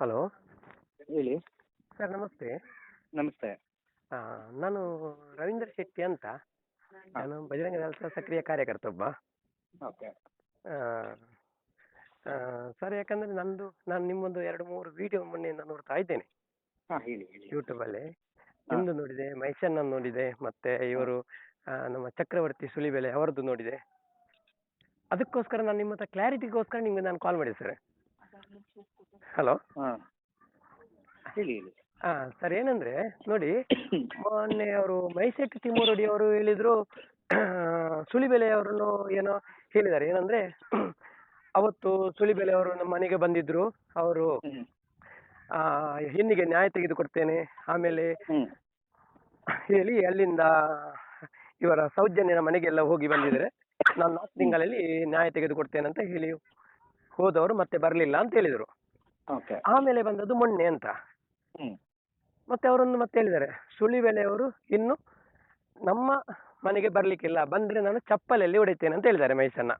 Hello. ಹೇಳಿ. Sir ನಮಸ್ತೆ. ನಮಸ್ತೆ. ಆ, ನಾನು ರವೀಂದ್ರ ಶೆಟ್ಟಿ ಅಂತ. ನಾನು ಬಜರಂಗ ದಳದ ಸಕ್ರಿಯ ಕಾರ್ಯಕರ್ತ ಒಬ್ಬ. ಓಕೆ. ಆ, ಆ, ಸರ್ ಯಾಕಂದ್ರೆ ನಂದು ನಾನು ನಿಮ್ಮೊಂದು ಎರಡು ಮೂರು ವಿಡಿಯೋ ಮೊನ್ನೆಯಿಂದ ನೋಡ್ತಾ ಇದ್ದೇನೆ. ಹಾಂ ಹೇಳಿ ಹೇಳಿ. ಯೂಟ್ಯೂಬಲ್ಲಿ ನಿಮ್ದು ನೋಡಿದೆ ಮೈಸನ್ನ ನೋಡಿದೆ ಮತ್ತೆ ಇವರು ಆ, ನಮ್ಮ ಚಕ್ರವರ್ತಿ ಸುಳಿಬೆಲೆ ಅವರದ್ದು ನೋಡಿದೆ. ಅದಕ್ಕೋಸ್ಕರ ನಾನು ನಿಮ್ಮ ಹತ್ರ ಕ್ಲಾರಿಟಿಗೋಸ್ಕರ ನಿಮ್ಗೆ ನಾನು ಕಾಲ್ ಮಾಡಿದೆ ಸರ್. ಹಲೋ ಹಾಂ. ಹೇಳಿ ಹೇಳಿ. ಹಾ ಸರ್ ಏನಂದ್ರೆ ನೋಡಿ ಮೊನ್ನೆ ಅವರು ಮೈಸೆಟ್ ತಿಮೋರಡಿ ಅವರು ಹೇಳಿದ್ರು ಸುಳಿಬೆಲೆ ಅವರನ್ನು ಏನೋ ಹೇಳಿದ್ದಾರೆ. ಏನಂದ್ರೆ ಅವತ್ತು ಸುಳಿಬೆಲೆ ಅವರು ನಮ್ಮ ಮನೆಗೆ ಬಂದಿದ್ರು. ಅವರು ಆ, ಹೆಣ್ಣಿಗೆ ನ್ಯಾಯ ತೆಗೆದುಕೊಡ್ತೇನೆ. ಆಮೇಲೆ ಹೇಳಿ ಅಲ್ಲಿಂದ ಇವರ ಸೌಜನ್ಯನ ಮನೆಗೆಲ್ಲ ಹೋಗಿ ಬಂದಿದ್ದಾರೆ. ನಾನು ನಾಲ್ಕು ತಿಂಗಳಲ್ಲಿ ನ್ಯಾಯ ತೆಗೆದುಕೊಡ್ತೇನೆ ಅಂತ ಹೇಳಿ ಹೋದವರು ಮತ್ತೆ ಬರಲಿಲ್ಲ ಅಂತ ಹೇಳಿದರು. ಓಕೆ ಆಮೇಲೆ ಬಂದದ್ದು ಮೊನ್ನೆ ಅಂತ. ಮತ್ತೆ ಅವರೊಂದು ಮತ್ತೆ ಹೇಳಿದ್ದಾರೆ. ಸುಳಿಬೆಲೆಯವರು ಇನ್ನು ನಮ್ಮ ಮನೆಗೆ ಬರ್ಲಿಕ್ಕಿಲ್ಲ. ಬಂದ್ರೆ ನಾನು ಚಪ್ಪಲಲ್ಲಿ ಹೊಡಿತೇನೆ ಅಂತ ಹೇಳಿದ್ದಾರೆ ಮೈಸನ್ನ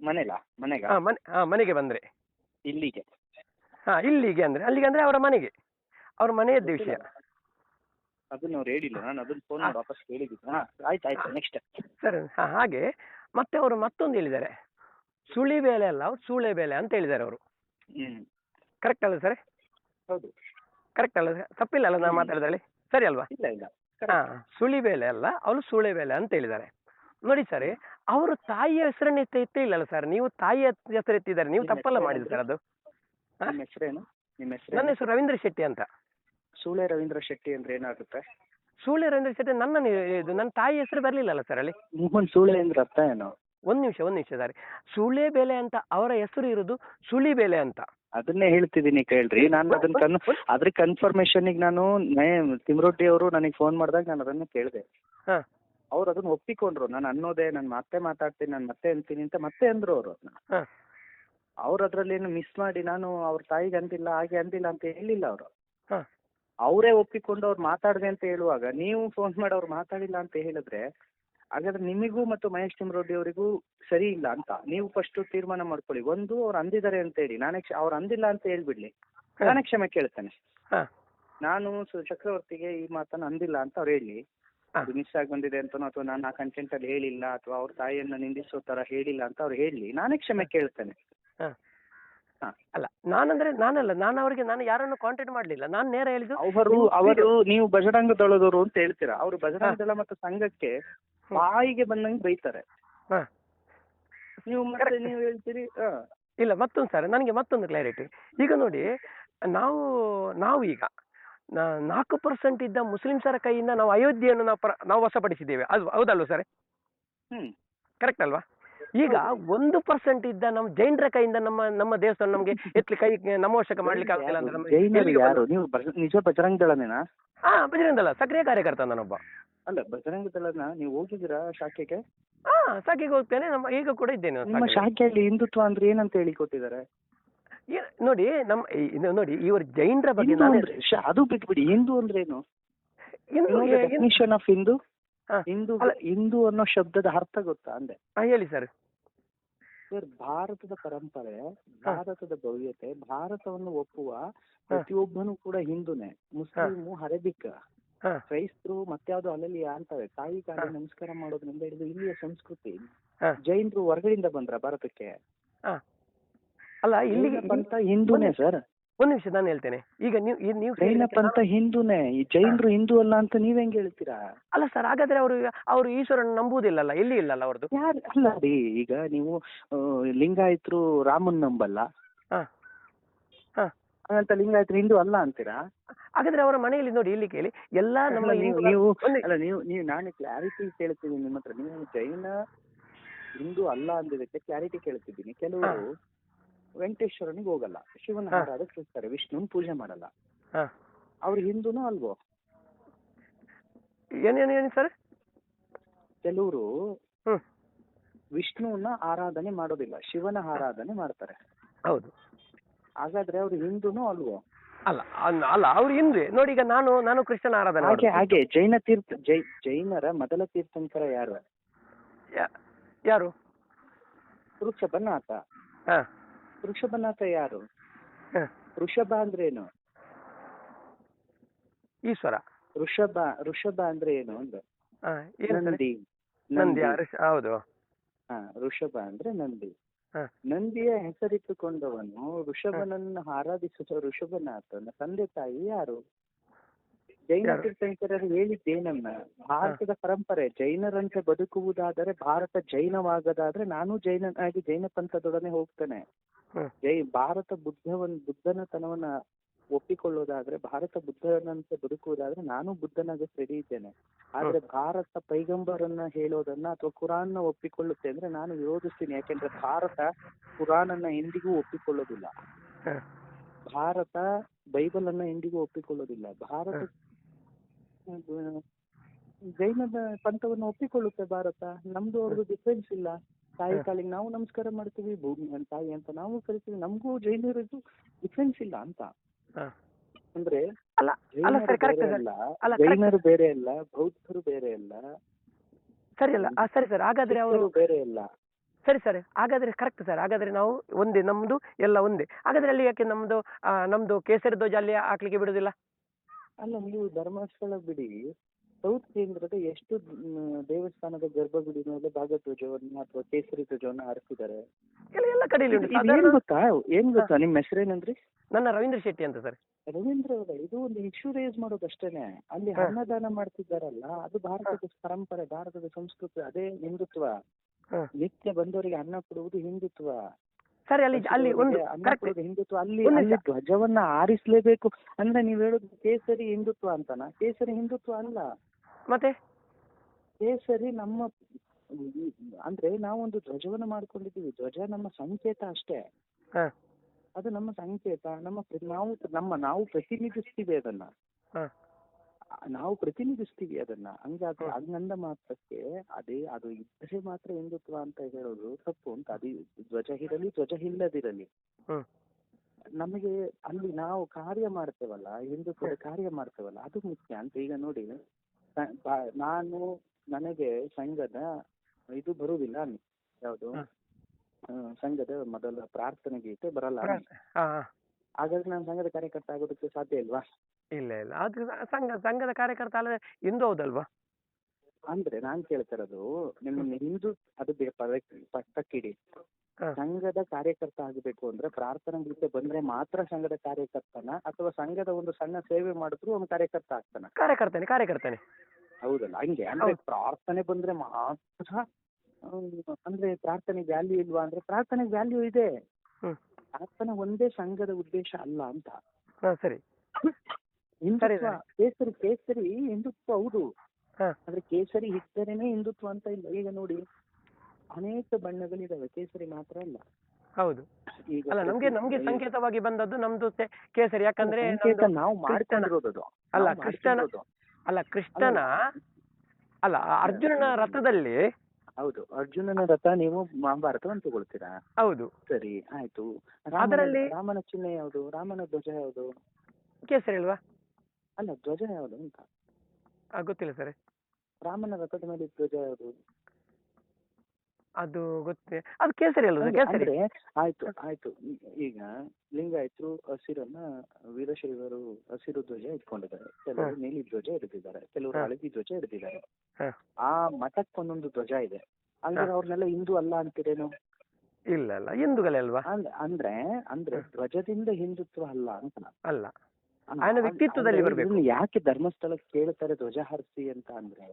ಮನೆಲ? ಮನೆಗ? ಹಾ ಮನೆ ಹಾ ಮನೆಗೆ ಬಂದ್ರೆ. ಇಲ್ಲಿಗೆ? ಹಾ ಇಲ್ಲಿಗೆ ಅಂದ್ರೆ ಅಲ್ಲಿಗೆ ಅಂದ್ರೆ ಅವರ ಮನೆಗೆ. ಅವ್ರ ಮನೆಯದ್ದು ವಿಷಯ. ಅದನ್ನ ಅವ್ರು ಹೇಳಿಲ್ಲ. ನಾನು ಅದನ್ನ ಫೋನ್ ಮಾಡಿ ವಾಪಸ್ ಹೇಳಿದ್ದೀನಿ ಹಾಂ ಆಯ್ತು ಆಯ್ತು ನೆಕ್ಸ್ಟ್ ಸರಿ ಹಾ ಹಾಗೆ ಮತ್ತೆ ಅವರು ಮತ್ತೊಂದು ಹೇಳಿದ್ದಾರೆ. ಸುಳಿಬೇಲೆ ಅಲ್ಲ ಸೂಳೆ ಬೇಲೆ ಅಂತ ಹೇಳಿದ್ದಾರೆ ಅವರು. ಕರೆಕ್ಟ್ ಅಲ್ಲ ಸರ್? ಹೌದು. ಕರೆಕ್ಟ್ ಅಲ್ಲ ತಪ್ಪಿಲ್ಲ ಅಲ್ಲ ನಾನು ಮಾತಾಡಿದ್ರಲ್ಲಿ? ಸರಿ ಅಲ್ವಾ? ಇಲ್ಲ ಇಲ್ಲ. ಹಾ ಸುಳಿಬೇಲೆ ಅಲ್ಲ ಅವಳು ಸೂಳೆಬೇಲೆ ಅಂತ ಹೇಳಿದ್ದಾರೆ ನೋಡಿ ಸರ್ ಅವರು ತಾಯಿಯ ಹೆಸರನ್ನ ಎತ್ತ ಎತ್ತಿಲ್ಲಲ್ಲ ಸರ್? ನೀವು ತಾಯಿಯ ಹೆಸರು ಎತ್ತಿದ್ದಾರೆ ನೀವು ತಪ್ಪಲ್ಲ ಮಾಡಿದ್ರು ಸರ್ ಅದು. ನಿಮ್ಮ ಹೆಸರೇನು? ನಿಮ್ಮ ನನ್ನ ಹೆಸರು ರವೀಂದ್ರ ಶೆಟ್ಟಿ ಅಂತ. ಸೂಳೆ ರವೀಂದ್ರ ಶೆಟ್ಟಿ ಅಂದ್ರೆ ಏನಾಗುತ್ತೆ? ಸೂಳೆ ರವೀಂದ್ರ ಶೆಟ್ಟಿ ನನ್ನ ಇದು ನನ್ನ ತಾಯಿ ಹೆಸರು ಬರಲಿಲ್ಲಲ್ಲ ಸರ್ ಅಲ್ಲಿ? ಮೋಹನ್ ಸೂಳೆ ಅಂದ್ರೆ ಅರ್ಥ ಏನು? ಒಂದು ನಿಮಿಷ ಒಂದ್ ನಿಮಿಷ ಸರ್ ಸುಳೆ ಬೆಲೆ ಅಂತ ಅವರ ಹೆಸರು ಇರೋದು ಸುಳಿ ಬೆಲೆ ಅಂತ. ಅದನ್ನೇ ಹೇಳ್ತಿದ್ದೀನಿ ಕೇಳ್ರಿ. ನಾನು ಅದನ್ನ ಕನ್ ಅದ್ರ ಕನ್ಫರ್ಮೇಶನ್ಗೆ ನಾನು ತಿಮ್ರೊಟ್ಟಿ ಅವರು ನನಗೆ ಫೋನ್ ಮಾಡಿದಾಗ ನಾನು ಅದನ್ನ ಕೇಳಿದೆ. ಅವ್ರು ಅದನ್ನ ಒಪ್ಪಿಕೊಂಡ್ರು. ನಾನು ಅನ್ನೋದೇ ನಾನು ಮತ್ತೆ ಮಾತಾಡ್ತೀನಿ ನಾನು ಮತ್ತೆ ಅಂತೀನಿ ಅಂತ ಮತ್ತೆ ಅಂದ್ರು ಅವರು ಅದನ್ನ. ಅವ್ರ ಅದ್ರಲ್ಲಿ ಏನು ಮಿಸ್ ಮಾಡಿ ನಾನು ಅವ್ರ ತಾಯಿಗೆ ಅಂದಿಲ್ಲ ಹಾಗೆ ಅಂದಿಲ್ಲ ಅಂತ ಹೇಳಿಲ್ಲ ಅವರು. ಹಾ. ಅವರೇ ಒಪ್ಪಿಕೊಂಡು ಅವ್ರು ಮಾತಾಡಿದೆ ಅಂತ ಹೇಳುವಾಗ ನೀವು ಫೋನ್ ಮಾಡಿ ಅವ್ರು ಮಾತಾಡಿಲ್ಲ ಅಂತ ಹೇಳಿದ್ರೆ ಹಾಗಾದ್ರೆ ನಿಮಗೂ ಮತ್ತು ಮಹೇಶ್ ತಿಮ್ರೋಡಿ ಅವರಿಗೂ ಸರಿ ಇಲ್ಲ ಅಂತ. ನೀವು ಫಸ್ಟ್ ತೀರ್ಮಾನ ಮಾಡ್ಕೊಳ್ಳಿ. ಒಂದು ಅವ್ರು ಅಂದಿದ್ದಾರೆ ಅಂತ ಹೇಳಿ. ನಾನೇ ಕ್ಷ- ಅವ್ರು ಅಂದಿಲ್ಲ ಅಂತ ಹೇಳ್ಬಿಡ್ಲಿ. ನಾನೇ ಕ್ಷಮೆ ಕೇಳ್ತೇನೆ. ಹಾ. ನಾನು ಸು- ಚಕ್ರವರ್ತಿಗೆ ಈ ಮಾತನ್ನ ಅಂದಿಲ್ಲ ಅಂತ ಅವ್ರು ಹೇಳಿ. ಹಾ. ಅದು ಮಿಸ್ ಆಗಿ ಬಂದಿದೆ ಅಂತನೋ ಅಥವಾ ನಾನು ಆ ಕಂಟೆಂಟ್ ಅಲ್ಲಿ ಹೇಳಿಲ್ಲ ಅಥವಾ ಅವ್ರ ತಾಯಿಯನ್ನ ನಿಂದಿಸೋ ತರ ಹೇಳಿಲ್ಲ ಅಂತ ಅವ್ರು ಹೇಳಿ. ನಾನೇ ಕ್ಷಮೆ ಕೇಳ್ತೇನೆ. ಹಾ. ಹಾ. ಅಲ್ಲ ನಾನಂದ್ರೆ ನಾನಲ್ಲ. ನಾನು ಅವರಿಗೆ ನಾನು ಯಾರನ್ನು ಕಾಂಟ್ಯಾಕ್ಟ್ ಮಾಡಲಿಲ್ಲ. ನಾನು ನೇರ ಹೇಳಿದ್ದು ಅವರು ನೀವು ಅವರು ನೀವು ಬಜರಂಗ ದಳದವರು ಅಂತ ಹೇಳ್ತೀರಾ? ಅವರು ಬಜರಂಗ ದಳ ಮತ್ತು ಸಂಘಕ್ಕೆ ಬಾಯಿಗೆ ಬಂದಂಗೆ ಬೈತಾರೆ. ಹಾ. ನೀವು ಮತ್ತೆ ನೀವು ಹೇಳ್ತೀರಿ? ಹಾ. ಇಲ್ಲ ಮತ್ತೊಂದು ಸರ್ ನನಗೆ ಮತ್ತೊಂದು ಕ್ಲಾರಿಟಿ ಈಗ ನೋಡಿ ನಾವು ನಾವು ಈಗ ನಾಲ್ಕು ಪರ್ಸೆಂಟ್ ಇದ್ದ ಮುಸ್ಲಿಮ್ಸರ ಕೈಯಿಂದ ನಾವು ಅಯೋಧ್ಯೆಯನ್ನು ನಾವು ಪರ ನಾವು ವಶಪಡಿಸಿದ್ದೇವೆ. ಅದು ಹೌದಲ್ವ ಸರ್? ಹ್ಮ್. ಕರೆಕ್ಟ್ ಅಲ್ವಾ? ಈಗ ಒಂದು ಪರ್ಸೆಂಟ್ ಇದ್ದ ನಮ್ಮ ಜೈನರ ಕೈಯಿಂದ ನಮ್ಮ ನಮ್ಮ ದೇವಸ್ಥಾನ ನಮಗೆ ಎತ್ಲಿ ಕೈ ನಮೋಷಕ ಮಾಡ್ಲಿಕ್ಕೆ ಆಗ್ತಿಲ್ಲ ಜೈನರು ಎಲ್ಲಿಗೆ ಯಾರು? ನೀವು ಬಜ- ನಿಜ ಬಜರಂಗ ದಳನೇನಾ ಹಾ ಸಕ್ರಿಯ ಕಾರ್ಯಕರ್ತ ನಾನೊಬ್ಬ. ಅಲ್ಲ ಬಜರಂಗ ದಳನ ನೀವು ಹೋಗಿದ್ದೀರಾ ಶಾಖೆಗೆ? ಹಾ ಶಾಖೆಗೆ ಹೋಗ್ತೇನೆ. ನಮ್ಮ ಈಗ ಕೂಡ ಇದ್ದೇನೆ ನಮ್ಮ. ಶಾಖೆಯಲ್ಲಿ ಹಿಂದುತ್ವ ಅಂದ್ರೆ ಏನಂತ ಹೇಳಿ ಕೊಟ್ಟಿದ್ದಾರೆ? ಏ- ನೋಡಿ ನಮ್ಮ ಈ- ಇದು ನೋಡಿ ಇವರು ಜೈನರ ಬಗ್ಗೆ ಹಿಂದೂ ನಾನು ಅಂದ್ರೆ ಶ- ಅದು ಬಿಟ್ಬಿಡಿ ಹಿಂದೂ ಅಂದ್ರೆ ಏನು ಇನ್ನು ಏ- ಇನ್ನು- ಡೆಫಿನಿಷನ್ ಆಫ್ ಹಿಂದೂ? ಹಾ. ಹಿಂದೂ ಅಲ್ಲ. ಹಿಂದೂ ಅನ್ನೋ ಶಬ್ದದ ಅರ್ಥ ಗೊತ್ತಾ ಅಂದೆ? ಹಾ, ಹೇಳಿ ಸರ್. ಸರ್ ಭಾರತದ ಪರಂಪರೆ ಭಾರತದ ಭವ್ಯತೆ ಭಾರತವನ್ನು ಒಪ್ಪುವ ಪ್ರತಿಯೊಬ್ಬನು ಕೂಡ ಹಿಂದೂನೇ ಮುಸ್ಲಿಮು ಅರೇಬಿಕ್. ಕ್ರೈಸ್ತರು ಮತ್ಯಾವ್ದು ಅಲ್ಲಲ್ಲಿ ಅಂತವೆ. ತಾಯಿ ಕಾಲ. ನಮಸ್ಕಾರ ಮಾಡೋದ್ರಿಂದ ಹಿಡಿದು ಇಲ್ಲಿಯ ಸಂಸ್ಕೃತಿ. ಜೈನರು ಹೊರಗಡೆಯಿಂದ ಬಂದ್ರ ಭಾರತಕ್ಕೆ? ಅಲ್ಲ ಇಲ್ಲಿ ಬಂತ ಹಿಂದೂನೇ ಸರ್. ಒಂದ್ ನಿಮಿಷ ನಾನು ಹೇಳ್ತೇನೆ. ಈಗ ನೀವು ನೀವು ಜೈನ ಪಂಥ ಹಿಂದೂನೇ ಈ ಜೈನರು ಹಿಂದೂ ಅಲ್ಲ ಅಂತ ನೀವ್ ಹೆಂಗ್ ಹೇಳ್ತೀರಾ? ಅಲ್ಲ ಸರ್ ಹಾಗಾದ್ರೆ ಅವರು ಅವರು ಈಶ್ವರನ ನಂಬುವುದಿಲ್ಲಲ್ಲ ಇಲ್ಲಿ ಇಲ್ಲಲ್ಲ ಅವ್ರದ್ದು ಯಾರು ಅಲ್ಲ ರೀ ಈಗ ನೀವು ಲಿಂಗಾಯತರು ರಾಮನ್ ನಂಬಲ್ಲ. ಹಾ ಲಿಂಗಾಯತರು ಹಿಂದೂ ಅಲ್ಲ ಅಂತೀರಾ? ಹಾಗಾದ್ರೆ ಅವರ ಮನೆಯಲ್ಲಿ ನೋಡಿ ಇಲ್ಲಿ ಕೇಳಿ. ಎಲ್ಲಾ ನಮ್ಮ ಅಲ್ಲ, ನೀವು ಹಿಂದೂಗಳ- ನೀವು ಒಂದು- ಅಲ್ಲ ನೀವು ನೀವು ನಾನು ಕ್ಲಾರಿಟಿ ಕೇಳ್ತಿದ್ದೀನಿ ನಿಮ್ಮ ಹತ್ರ. ನೀವು ಜೈನ ಹಿಂದೂ ಅಲ್ಲ ಅಂದಿದ್ದಕ್ಕೆ ಕ್ಲಾರಿಟಿ ಕೇಳ್ತಿದ್ದೀನಿ. ಕೆಲವರು ವೆಂಕಟೇಶ್ವರನಿಗೆ ಹೋಗಲ್ಲ. ಶಿವನ ಹಾ. ವಿಷ್ಣುನ್ ಪೂಜೆ ಮಾಡಲ್ಲ. ಹಾ. ಅವ್ರು ಹಿಂದೂನೋ ಅಲ್ವೋ? ಏನೇನು ಏನು ಸರ್? ಕೆಲವರು ಹ್ಮ್. ವಿಷ್ಣುವನ್ನ ಆರಾಧನೆ ಮಾಡೋದಿಲ್ಲ. ಶಿವನ ಆರಾಧನೆ ಮಾಡ್ತಾರೆ. ಹೌದು. ಹಾಗಾದ್ರೆ ಅವ್ರು ಹಿಂದೂನು ಅಲ್ವೋ? ಅಲ್ಲ ಅಲ್ಲ- ಅಲ್ಲ ಅವ್ರು ಹಿಂದೆ ನೋಡಿ ಈಗ ನಾನು ನಾನು ಕೃಷ್ಣನ ಆರಾಧನೆ ಹಾಗೆ. ಹಾಗೆ ಜೈನ ತೀರ್ಥ ಜೈ ಜೈನರ ಮೊದಲ ತೀರ್ಥಂಕರ ಯಾರು? ಯಾ- ಯಾರು? ವೃಷಭನಾಥ ಹಾ. ವೃಷಭನಾಥ ಯಾರು? ಹಾ. ಋಷಭ ಅಂದ್ರೆ ಏನು ಈಶ್ವರ. ಋಷಭ ಋಷಭ ಅಂದ್ರೆ ಏನು ಒಂದು ಹಾ ಏನು ಸರ್? ನಂದಿ ನಂದಿ ಹೌದು. ಹಾ ವೃಷಭ ಅಂದ್ರೆ ನಂದಿ. ನಂದಿಯ ಹೆಸರಿಟ್ಟುಕೊಂಡವನು ಋಷಭನನ್ನು ಆರಾಧಿಸುವ ಋಷಭನಾಥನ ತಂದೆ ತಾಯಿ ಯಾರು? ಜೈನ? ತೀರ್ಥಂಕರರು ಹೇಳಿದ್ದೇನನ್ನ ಭಾರತದ ಪರಂಪರೆ ಜೈನರಂತೆ ಬದುಕುವುದಾದರೆ ಭಾರತ ಜೈನವಾಗದಾದ್ರೆ ನಾನು ಜೈನನಾಗಿ ಜೈನ ಪಂಥದೊಡನೆ ಹೋಗ್ತೇನೆ. ಜೈ ಭಾರತ ಬುದ್ಧವನ್ ಬುದ್ಧನ ತನವನ್ನ ಒಪ್ಪಿಕೊಳ್ಳೋದಾದ್ರೆ ಭಾರತ ಬುದ್ಧನಂತೆ ಬದುಕುವುದಾದ್ರೆ ನಾನು ಬುದ್ಧನಾಗ ಸರಿ ಇದ್ದೇನೆ. ಆದ್ರೆ ಭಾರತ ಪೈಗಂಬರನ್ನ ಹೇಳೋದನ್ನ ಅಥವಾ ಕುರಾನ್ನ ಒಪ್ಪಿಕೊಳ್ಳುತ್ತೆ ಅಂದ್ರೆ ನಾನು ವಿರೋಧಿಸ್ತೀನಿ. ಯಾಕೆಂದ್ರೆ ಭಾರತ ಕುರಾನ್ ಅನ್ನ ಎಂದಿಗೂ ಒಪ್ಪಿಕೊಳ್ಳೋದಿಲ್ಲ. ಭಾರತ ಬೈಬಲ್ ಅನ್ನ ಎಂದಿಗೂ ಒಪ್ಪಿಕೊಳ್ಳೋದಿಲ್ಲ. ಭಾರತ ಜೈನ ಜೈನದ ಪಂಥವನ್ನು ಒಪ್ಪಿಕೊಳ್ಳುತ್ತೆ ಭಾರತ. ನಮ್ದು ಅವ್ರದ್ದು ಡಿಫ್ರೆನ್ಸ್ ಇಲ್ಲ. ತಾಯಿ. ಕಾಲಿಗೆ ನಾವು ನಮಸ್ಕಾರ ಮಾಡ್ತೀವಿ ಭೂಮಿ ತಾಯಿ ಅಂತ ನಾವು ಕರಿತೀವಿ. ನಮಗೂ ಜೈನರಿಗೂ ಡಿಫ್ರೆನ್ಸ್ ಇಲ್ಲ ಅಂತ. ಅಂದ್ರೆ ಅಲ್ಲ ಅಲ್ಲ ಸರ್ ಕರೆಕ್ಟ್ ಬೇರೆ ಅಲ್ಲ ಅಲ್ಲ ಜೈನರು ಬೇರೆ ಅಲ್ಲ ಬೌದ್ಧರು ಬೇರೆ ಅಲ್ಲ. ಸರಿ ಅಲ್ಲ ಸರಿ ಸರ್ ಹಾಗಾದ್ರೆ ಅವರು ಬೇರೆ ಅಲ್ಲ. ಸರಿ ಸರ್ ಹಾಗಾದ್ರೆ ಕರೆಕ್ಟ್ ಸರ್ ಹಾಗಾದ್ರೆ ನಾವು ಒಂದೇ ನಮ್ದು ಎಲ್ಲ ಒಂದೇ. ಹಾಗಾದ್ರೆ ಅಲ್ಲಿ ಯಾಕೆ ನಮ್ದು ನಮ್ದು ಕೇಸರಿ ಧ್ವಜ ಅಲ್ಲಿ ಹಾಕ್ಲಿಕ್ಕೆ ಬಿಡುದಿಲ್ಲ? ಅಲ್ಲ ನೀವು ಧರ್ಮಸ್ಥಳ ಬಿಡಿ. ಸೌತ್ ಕೇಂದ್ರದ ಎಷ್ಟು ದೇವಸ್ಥಾನದ ಗರ್ಭಗುಡಿ ಮೇಲೆ ಭಾಗಧ್ವಜವನ್ನ ಅಥವಾ ಕೇಸರಿ ಧ್ವಜವನ್ನ ಹಾರಿಸಿದ್ದಾರೆ? ಎಲ್ಲ ಕಡೆಯಲ್ಲಿ ಉಂಟು. ಏನ್ ಸಾಧಾರಣ ಗೊತ್ತಾ? ಏನ್ ಗೊತ್ತಾ? ನಿಮ್ ಹೆಸರೇನಂದ್ರಿ? ನನ್ನ ರವೀಂದ್ರ ಶೆಟ್ಟಿ ಅಂತ ಸರ್. ರವೀಂದ್ರ ಅವರ ಇದು ಒಂದು ಇಶ್ಯೂ ರೇಸ್ ಮಾಡೋದಷ್ಟೇನೆ. ಅಲ್ಲಿ ಹ. ಅನ್ನದಾನ ಮಾಡ್ತಿದ್ದಾರಲ್ಲ ಅದು ಭಾರತದ ಪರಂಪರೆ ಭಾರತದ ಸಂಸ್ಕೃತಿ ಅದೇ ಹಿಂದುತ್ವ. ಹ. ನಿತ್ಯ ಬಂದವರಿಗೆ ಅನ್ನ ಕೊಡುವುದು ಹಿಂದುತ್ವ. ಸರಿ ಅಲ್ಲಿ ಅಲ್ಲಿ ಒಂದು ಹಿಂದುತ್ವ. ಅಲ್ಲಿ ಅಲ್ಲಿ. ಧ್ವಜವನ್ನ ಆರಿಸಲೇಬೇಕು. ಅಂದ್ರೆ ನೀವ್ ಹೇಳುದು ಕೇಸರಿ ಹಿಂದುತ್ವ ಅಂತನಾ? ಕೇಸರಿ ಹಿಂದುತ್ವ ಅಲ್ಲ. ಮತ್ತೆ? ಕೇಸರಿ ನಮ್ಮ ಅಂದ್ರೆ ನಾವೊಂದು ಧ್ವಜವನ್ನ ಮಾಡ್ಕೊಂಡಿದ್ದೀವಿ. ಧ್ವಜ ನಮ್ಮ ಸಂಕೇತ ಅಷ್ಟೇ. ಅದು ನಮ್ಮ ಸಂಕೇತ. ನಮ್ಮ ನಾವು ನಮ್ಮ ನಾವು ಪ್ರತಿನಿಧಿಸ್ತೀವಿ ಅದನ್ನ. ನಾವು ಪ್ರತಿನಿಧಿಸ್ತೀವಿ ಅದನ್ನ ಹಂಗಾದ್ರೆ ಅಂಗಂದ ಹಂಗಂದ ಮಾತ್ರಕ್ಕೆ ಅದೇ ಅದು ಇದ್ರೆ ಮಾತ್ರ ಹಿಂದುತ್ವ ಅಂತ ಹೇಳೋದು ತಪ್ಪು ಅಂತ ಅದು ಧ್ವಜ ಇರಲಿ ಧ್ವಜ ಇಲ್ಲದಿರಲಿ. ನಮಗೆ ಅಲ್ಲಿ ನಾವು ಕಾರ್ಯ ಮಾಡ್ತೇವಲ್ಲ ಹಿಂದುತ್ವದ ಕಾರ್ಯ ಮಾಡ್ತೇವಲ್ಲ ಅದು ಮುಖ್ಯ ಅಂತ ಈಗ ನೋಡಿ ನಾನು ನನಗೆ ಸಂಘದ ಇದು ಬರುವುದಿಲ್ಲ ಯಾವುದು. ಸಂಘದ ಮೊದಲ ಪ್ರಾರ್ಥನೆ ಗೀತೆ ಬರಲ್ಲ ಅನ್ನಿ. ಹಾ ಹಾ. ಹಾಗಾದ್ರೆ ನಾನು ಸಂಘದ ಕಾರ್ಯಕರ್ತ ಆಗೋದಕ್ಕೆ ಸಾಧ್ಯ ಇಲ್ವಾ ಇಲ್ಲ ಇಲ್ಲ. ಅದು ಸಂಘ ಸಂಘದ ಕಾರ್ಯಕರ್ತ ಅಲ್ಲದೆ ಹಿಂದೂ ಹೌದಲ್ವಾ? ಅಂದ್ರೆ ನಾನ್ ಕೇಳ್ತಿರೋದು ನಿಮ್ಮ ಹಿಂದೂ ಅದು ಬೇ- ಪದ- ಪಕ್ಕಕ್ಕಿಡಿ ಹ. ಸಂಘದ ಕಾರ್ಯಕರ್ತ ಆಗಬೇಕು ಅಂದ್ರೆ ಪ್ರಾರ್ಥನಾ ಗೀತೆ ಬಂದ್ರೆ ಮಾತ್ರ ಸಂಘದ ಕಾರ್ಯಕರ್ತನ ಅಥವಾ ಸಂಘದ ಒಂದು ಸಣ್ಣ ಸೇವೆ ಮಾಡಿದ್ರು ಒಂದು ಕಾರ್ಯಕರ್ತ ಆಗ್ತಾನ. ಕಾರ್ಯಕರ್ತನೆ ಕಾರ್ಯಕರ್ತನೆ. ಹೌದಲ್ಲ ಹಂಗೆ. ಅಂದ್ರೆ ಹೌದು. ಪ್ರಾರ್ಥನೆ ಬಂದ್ರೆ ಮಾತ್ರ ಹ್ಮ್, ಅಂದ್ರೆ ಪ್ರಾರ್ಥನೆ ವ್ಯಾಲ್ಯೂ ಇಲ್ವಾ ಅಂದ್ರೆ ಪ್ರಾರ್ಥನೆ ವ್ಯಾಲ್ಯೂ ಇದೆ. ಹ್ಮ್. ಪ್ರಾರ್ಥನೆ ಒಂದೇ ಸಂಘದ ಉದ್ದೇಶ ಅಲ್ಲ ಅಂತ. ಹಾ ಸರಿ. ಹಿಂದುತ್ವ ಕೇಸರಿ ಕೇಸರಿ ಹಿಂದುತ್ವ ಹೌದು. ಆದ್ರೆ ಕೇಸರಿ ಇದ್ದರೇನೆ ಹಿಂದುತ್ವ ಅಂತ ಇಲ್ಲ. ಈಗ ನೋಡಿ ಅನೇಕ ಬಣ್ಣಗಳಿದಾವೆ ಕೇಸರಿ ಮಾತ್ರ ಅಲ್ಲ. ಹೌದು. ಈಗ ಅಲ್ಲ ನಮ್ಗೆ ನಮ್ಗೆ ಸಂಕೇತವಾಗಿ ಬಂದದ್ದು ನಮ್ದು ಕೇಸರಿ. ಯಾಕಂದ್ರೆ ನಾವು ಮಾಡ್ಕೊಂಡಿರೋದು. ಅಲ್ಲ, ಕೃಷ್ಣನ ಅಲ್ಲ ಕೃಷ್ಣನ ಅಲ್ಲ ಅರ್ಜುನನ ರಥದಲ್ಲಿ ಹೌದು ಅರ್ಜುನನ ರಥ ನೀವು ಮಹಾಭಾರತವನ್ನು ತಗೊಳ್ತೀರಾ? ಹೌದು. ಸರಿ ಆಯ್ತು. ಅದರಲ್ಲಿ- ರಾಮನ ಚಿಹ್ನೆ ಯಾವುದು? ರಾಮನ ಧ್ವಜ ಯಾವುದು? ಕೇಸರಿ ಅಲ್ವಾ? ಅಲ್ಲ ಧ್ವಜ ಯಾವುದು ಅಂತ? ಆ, ಗೊತ್ತಿಲ್ಲ ಸರ್. ರಾಮನ ರಥದ ಮೇಲೆ ಧ್ವಜ ಯಾವುದು? ಅದು ಗೊತ್ತೇ ಅದು ಕೇಸರಿ ಅಲ್ಲ ಕೇಸರಿ? ಅಂದ್ರೆ ಆಯ್ತು ಆಯ್ತು. ಈ- ಈಗ ಲಿಂಗಾಯತರು ಹಸಿರನ್ನ ವೀರಶೈವರು ಹಸಿರು ಧ್ವಜ ಇಟ್ಕೊಂಡಿದ್ದಾರೆ. ಕೆಲವರು ಹ. ನೀಲಿ ಧ್ವಜ ಹಿಡಿದಿದ್ದಾರೆ ಕೆಲವರು ಹ. ಹಳದಿ ಧ್ವಜ ಹಿಡಿದಿದ್ದಾರೆ ಹ. ಆ ಮಠಕ್ಕೊಂದೊಂದು ಧ್ವಜ ಇದೆ. ಅಂದ್ರೆ ಅವ್ರನ್ನೆಲ್ಲ ಹಿಂದೂ ಅಲ್ಲ ಅಂತೀರೇನು? ಇಲ್ಲ ಅಲ್ಲ ಹಿಂದೂಗಳೇ ಅಲ್ವಾ? ಅಂದ್- ಅಂದ್ರೆ ಅಂದ್ರೆ ಧ್ವಜದಿಂದ ಹಿಂದುತ್ವ ಅಲ್ಲ ಅಂತ ಅಲ್ಲ, ఆయన ಅದ್- ವ್ಯಕ್ತಿತ್ವದಲ್ಲಿ ಅಂದ್ರೆ ಬರ್ಬೇಕು. ಇದನ್ನ ಯಾಕೆ ಧರ್ಮಸ್ಥಳಕ್ಕೆ ಕೇಳ್ತಾರೆ ಧ್ವಜ ಹಾರಿಸಿ ಅಂತ ಅಂದ್ರೆ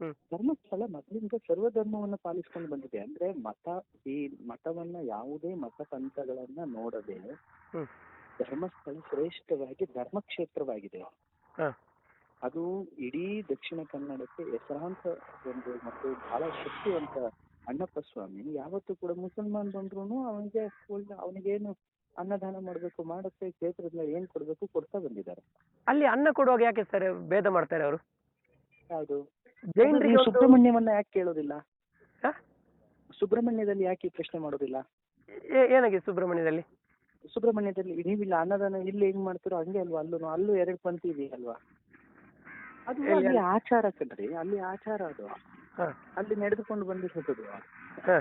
ಹ್ಮ್. ಧರ್ಮಸ್ಥಳ ಮೊದಲಿಂದ ಸರ್ವಧರ್ಮವನ್ನ ಪಾಲಿಸ್ಕೊಂಡು ಬಂದಿದೆ ಅಂದ್ರೆ ಮತ ಈ ಮತವನ್ನ ಯಾವುದೇ ಮತ ಪಂಥಗಳನ್ನ ನೋಡದೆ ಹ್ಮ್. ಧರ್ಮಸ್ಥಳ ಶ್ರೇಷ್ಠವಾಗಿ ಧರ್ಮಕ್ಷೇತ್ರವಾಗಿದೆ ಹ. ಅದು ಇಡೀ ದಕ್ಷಿಣ ಕನ್ನಡಕ್ಕೆ ಹೆಸರಾಂತ ಒಂದು ಮತ್ತು ಬಹಳ ಶಕ್ತಿವಂತ ಅಣ್ಣಪ್ಪ ಸ್ವಾಮಿ ಯಾವತ್ತೂ ಕೂಡ ಮುಸಲ್ಮಾನ್ ಬಂದ್ರು ಅವನಿಗೆ ಒಳ್ಳೆ ಅವನಿಗೇನು ಅನ್ನದಾನ ಮಾಡಬೇಕು ಮಾಡುತ್ತೆ ಕ್ಷೇತ್ರದಿಂದ ಏನ್ ಕೊಡಬೇಕು ಕೊಡ್ತಾ ಬಂದಿದ್ದಾರೆ. ಅಲ್ಲಿ ಅನ್ನ ಕೊಡುವಾಗ ಯಾಕೆ ಸರ್ ಭೇದ ಮಾಡ್ತಾರೆ ಅವರು? ಹೌದು ಜೈನರಿಗೆ ಒಂದು- ಸುಬ್ರಹ್ಮಣ್ಯವನ್ನ ಯಾಕೆ ಕೇಳೋದಿಲ್ಲ? ಹ? ಸುಬ್ರಹ್ಮಣ್ಯದಲ್ಲಿ ಯಾಕೆ ಈ ಪ್ರಶ್ನೆ ಮಾಡೋದಿಲ್ಲ? ಏ- ಏನಾಗಿದೆ ಸುಬ್ರಹ್ಮಣ್ಯದಲ್ಲಿ? ಸುಬ್ರಹ್ಮಣ್ಯದಲ್ಲಿ ನೀವಿಲ್ಲ ಅನ್ನದಾನ ಇಲ್ಲಿ ಹೆಂಗ್ ಮಾಡ್ತೀರೋ ಹಂಗೆ ಅಲ್ವಾ? ಅಲ್ಲೂ ಅಲ್ಲೂ ಎರಡು ಪಂಕ್ತಿ ಇದೆಯಲ್ವಾ? ಅದು ಎಲ್ಲಿ? ಅಲ್ಲಿ ಆಚಾರ ಕಣ್ರಿ ಅಲ್ಲಿ ಆಚಾರ ಅದು. ಹ. ಅಲ್ಲಿ ನಡೆದುಕೊಂಡು ಬಂದಿರೋದು ಹ.